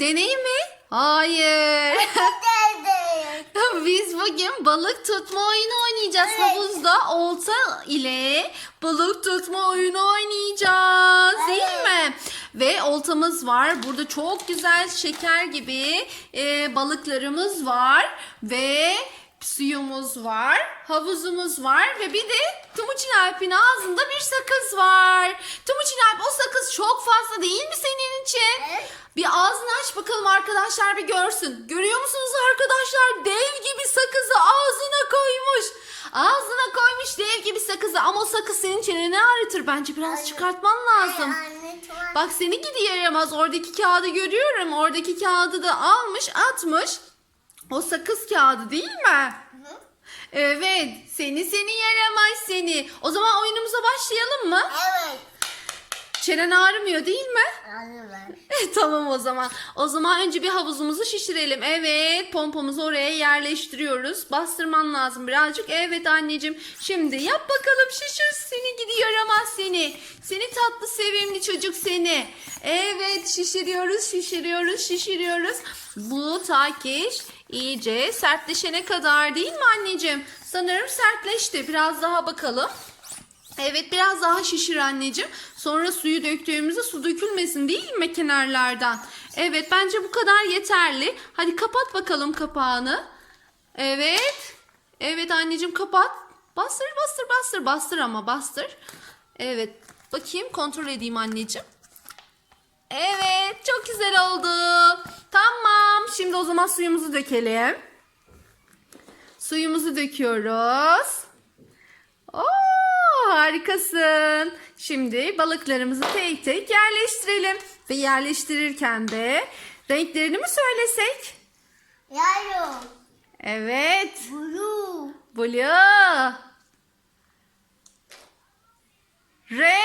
Deneyim mi? Hayır. Biz bugün balık tutma oyunu oynayacağız. Evet. Havuzda olta ile balık tutma oyunu oynayacağız. Değil Evet. mi? Ve oltamız var. Burada çok güzel şeker gibi e, balıklarımız var. Ve suyumuz var. Havuzumuz var. Ve bir de Timuçin Alp'in ağzında bir sakız var. Timuçin Alp o sakız çok fazla değil mi senin için? Evet. Bir ağzını aç bakalım arkadaşlar bir görsün. Görüyor musunuz arkadaşlar? Dev gibi sakızı ağzına koymuş. Ağzına koymuş dev gibi sakızı ama o sakız senin çeneni ağrıtır. Bence biraz Hayır. çıkartman lazım. Anne tuvalet. Bak seni gidi yaramaz. Oradaki kağıdı görüyorum. Oradaki kağıdı da almış atmış. O sakız kağıdı değil mi? Evet. Seni seni yaramaz seni. O zaman oyunumuza başlayalım mı? Evet. Çenen ağrımıyor değil mi? Anne ben. tamam o zaman. O zaman önce bir havuzumuzu şişirelim. Evet pompamızı oraya yerleştiriyoruz. Bastırman lazım birazcık. Evet anneciğim. Şimdi yap bakalım şişir seni gidi yaramaz seni. Seni tatlı sevimli çocuk seni. Evet şişiriyoruz şişiriyoruz şişiriyoruz. Bu takiş iyice sertleşene kadar değil mi anneciğim? Sanırım sertleşti. Biraz daha bakalım. Evet biraz daha şişir anneciğim. Sonra suyu döktüğümüzde su dökülmesin değil mi kenarlardan? Evet bence bu kadar yeterli. Hadi kapat bakalım kapağını. Evet. Evet anneciğim kapat. Bastır bastır bastır bastır ama bastır. Evet bakayım kontrol edeyim anneciğim. Evet çok güzel oldu. Tamam şimdi o zaman suyumuzu dökelim. Suyumuzu döküyoruz. Oo, harikasın. Şimdi balıklarımızı tek tek yerleştirelim. Ve yerleştirirken de renklerini mi söylesek? Yaro. Evet. Blue. Blue. Red.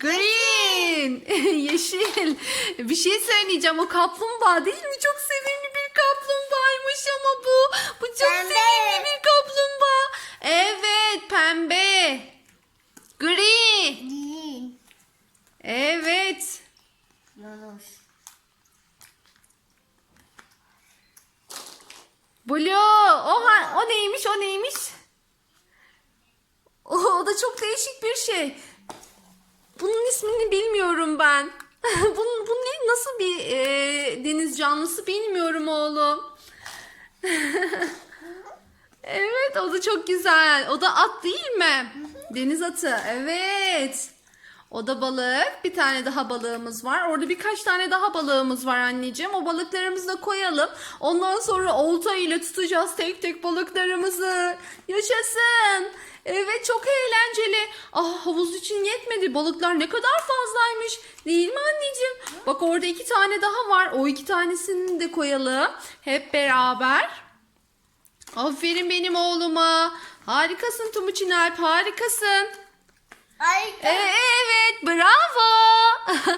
Green. Yeşil. Bir şey söyleyeceğim. O kaplumbağa değil mi? Çok sevimli bir kaplumbağaymış ama bu. Bu çok Pembe. sevimli bir kaplumbağa. Evet pembe. Green. Green. Evet. Yunus. Blue. O, ha- o neymiş o neymiş? O, o da çok değişik bir şey. İsmini bilmiyorum ben. bunun, bu ne, nasıl bir e, deniz canlısı bilmiyorum oğlum. evet o da çok güzel. O da at değil mi? Deniz atı. Evet. O da balık. Bir tane daha balığımız var. Orada birkaç tane daha balığımız var anneciğim. O balıklarımızı da koyalım. Ondan sonra olta ile tutacağız tek tek balıklarımızı. Yaşasın. Evet çok eğlenceli. Ah havuz için yetmedi. Balıklar ne kadar fazlaymış. Değil mi anneciğim? Bak orada iki tane daha var. O iki tanesini de koyalım. Hep beraber. Aferin benim oğluma. Harikasın Tumuçin Alp harikasın. Harika. E, Evet bravo.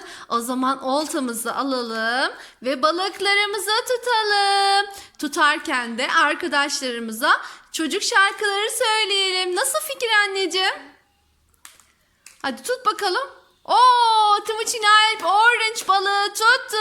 o zaman oltamızı alalım ve balıklarımızı tutalım. Tutarken de arkadaşlarımıza çocuk şarkıları söyleyelim. Nasıl fikir anneciğim? Hadi tut bakalım. Oo, Timuçin Alp orange balığı tuttu.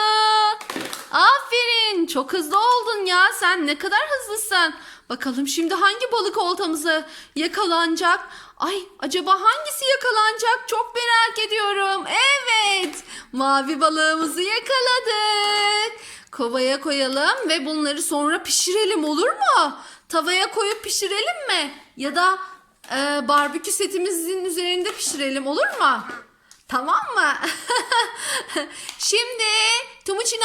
Aferin. Çok hızlı oldun ya. Sen ne kadar hızlısın. Bakalım şimdi hangi balık oltamıza yakalanacak? Ay acaba hangisi yakalanacak? Çok merak ediyorum. Evet. Mavi balığımızı yakaladık. Kovaya koyalım ve bunları sonra pişirelim olur mu? Tavaya koyup pişirelim mi? Ya da e, barbekü setimizin üzerinde pişirelim olur mu? Tamam mı? Şimdi Tumuçin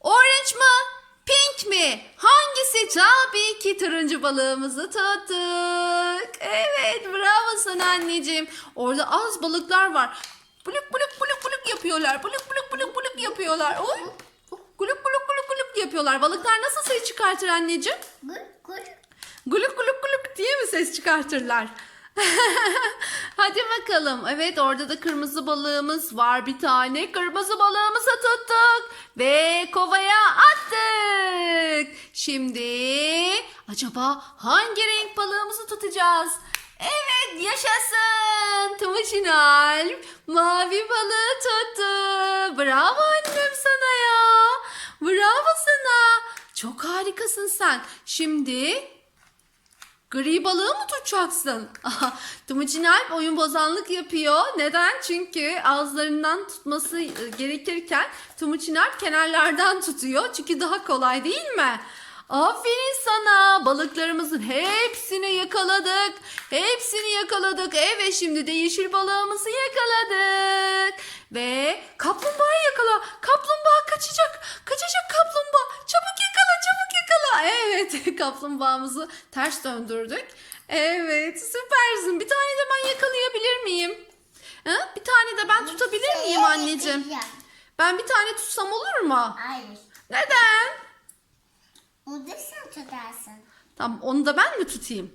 orange mı? Pink mi? Hangisi? Tabii ki turuncu balığımızı tuttuk. Evet bravo sana anneciğim. Orada az balıklar var. Buluk buluk buluk buluk yapıyorlar. Buluk buluk buluk buluk yapıyorlar. Oy. Guluk guluk guluk guluk yapıyorlar. Balıklar nasıl ses çıkartır anneciğim? Good, good. Guluk guluk guluk diye mi ses çıkartırlar? Hadi bakalım. Evet orada da kırmızı balığımız var bir tane. Kırmızı balığımızı tuttuk ve kovaya attık. Şimdi acaba hangi renk balığımızı tutacağız? Evet yaşasın. Timuçin Alp mavi balığı tuttu. Bravo annem sana ya. Bravo sana. Çok harikasın sen. Şimdi Gri balığı mı tutacaksın? Aha, Timuçin Alp oyun bozanlık yapıyor. Neden? Çünkü ağızlarından tutması e, gerekirken Timuçin Alp kenarlardan tutuyor. Çünkü daha kolay değil mi? Aferin sana. Balıklarımızın hepsini yakaladık. Hepsini yakaladık. Evet şimdi de yeşil balığımızı yakaladık. Ve kaplumbağa yakala. Kaplumbağa kaçacak. Kaçacak kaplumbağa. Çabuk yakala. Evet kaplumbağamızı ters döndürdük. Evet süpersin. Bir tane de ben yakalayabilir miyim? Ha? Bir tane de ben tutabilir miyim anneciğim? Ben bir tane tutsam olur mu? Hayır. Neden? O da sen tutarsın. Tamam onu da ben mi tutayım?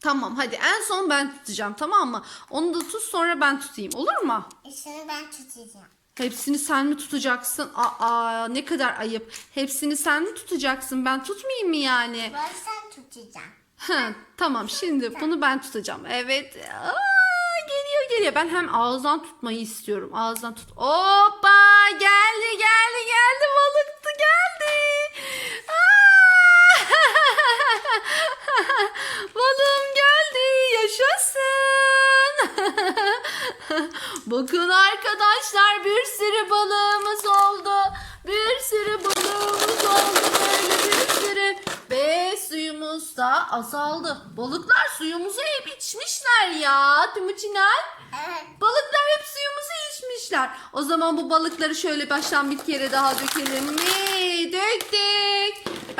Tamam hadi en son ben tutacağım tamam mı? Onu da tut sonra ben tutayım olur mu? İşini ben tutacağım. Hepsini sen mi tutacaksın? Aa ne kadar ayıp. Hepsini sen mi tutacaksın? Ben tutmayayım mı yani? Ben sen tutacaksın. Ha, tamam şimdi bunu ben tutacağım. Evet. Aa, geliyor geliyor. Ben hem ağızdan tutmayı istiyorum. Ağızdan tut. Hoppa geldi geldi geldi balıktı geldi. Aa! Balığım geldi. Yaşasın. Bakın arkadaşlar bir sürü balığımız oldu. Bir sürü balığımız oldu. Böyle bir sürü. Ve suyumuz da azaldı. Balıklar suyumuzu hep içmişler ya. Timuçinel. Evet. Balıklar hep suyumuzu içmişler. O zaman bu balıkları şöyle baştan bir kere daha dökelim mi? Döktük.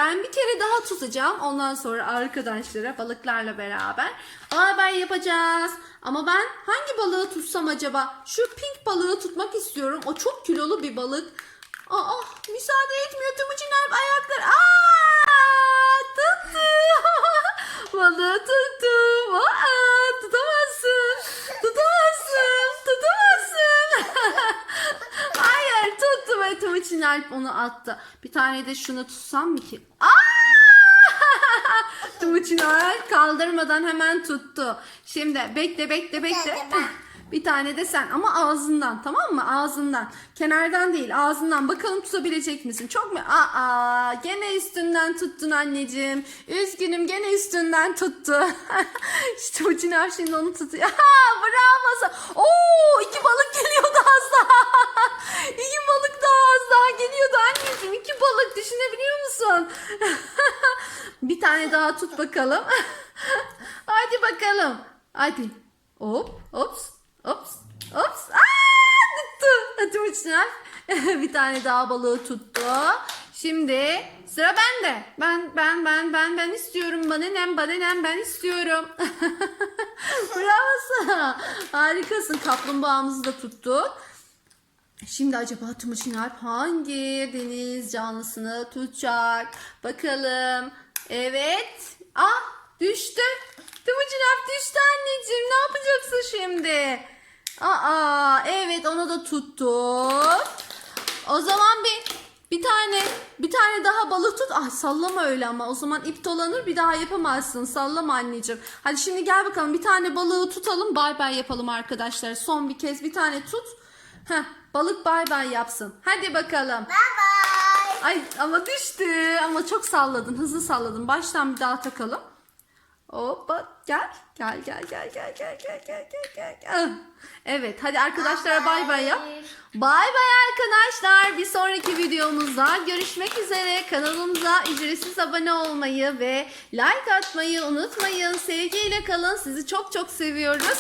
Ben bir kere daha tutacağım. Ondan sonra arkadaşlara balıklarla beraber haber yapacağız. Ama ben hangi balığı tutsam acaba? Şu pink balığı tutmak istiyorum. O çok kilolu bir balık. Aa, müsaade etmiyor Timuçin ayaklar. Aa, tuttu. Alp onu attı. Bir tane de şunu tutsam mı ki? Timuçin Alp kaldırmadan hemen tuttu. Şimdi bekle bekle bekle. Bir tane de sen ama ağzından tamam mı? Ağzından. Kenardan değil ağzından. Bakalım tutabilecek misin? Çok mu? Aa gene üstünden tuttun anneciğim. Üzgünüm gene üstünden tuttu. işte Çınar şimdi onu tutuyor. Bravo. Oo iki balık geliyordu az daha. iki balık daha az daha geliyordu anneciğim. İki balık düşünebiliyor musun? Daha tut bakalım. Hadi bakalım. Hadi. Hop, hops, hops, hops. Aa, tuttu. Uçlar. bir tane daha balığı tuttu. Şimdi sıra bende. Ben, ben, ben, ben, ben istiyorum. Bana nem, bana nem, ben istiyorum. Bravo sana. Harikasın. Kaplumbağamızı da tuttuk. Şimdi acaba Timuçin Alp hangi deniz canlısını tutacak? Bakalım. Evet. Ah düştü. Alp düştü anneciğim. Ne yapacaksın şimdi? Aa evet onu da tuttuk. O zaman bir bir tane bir tane daha balık tut. Ah sallama öyle ama o zaman ip dolanır bir daha yapamazsın. Sallama anneciğim. Hadi şimdi gel bakalım bir tane balığı tutalım. Bay bay yapalım arkadaşlar. Son bir kez bir tane tut. Heh, balık bay bay yapsın. Hadi bakalım. Bye. Ay ama düştü. Ama çok salladın. Hızlı salladın. Baştan bir daha takalım. Hoppa gel. Gel gel gel gel gel gel gel gel gel. Ah. Evet hadi arkadaşlara bay bay yap. Bay bay arkadaşlar. Bir sonraki videomuzda görüşmek üzere. Kanalımıza ücretsiz abone olmayı ve like atmayı unutmayın. Sevgiyle kalın. Sizi çok çok seviyoruz.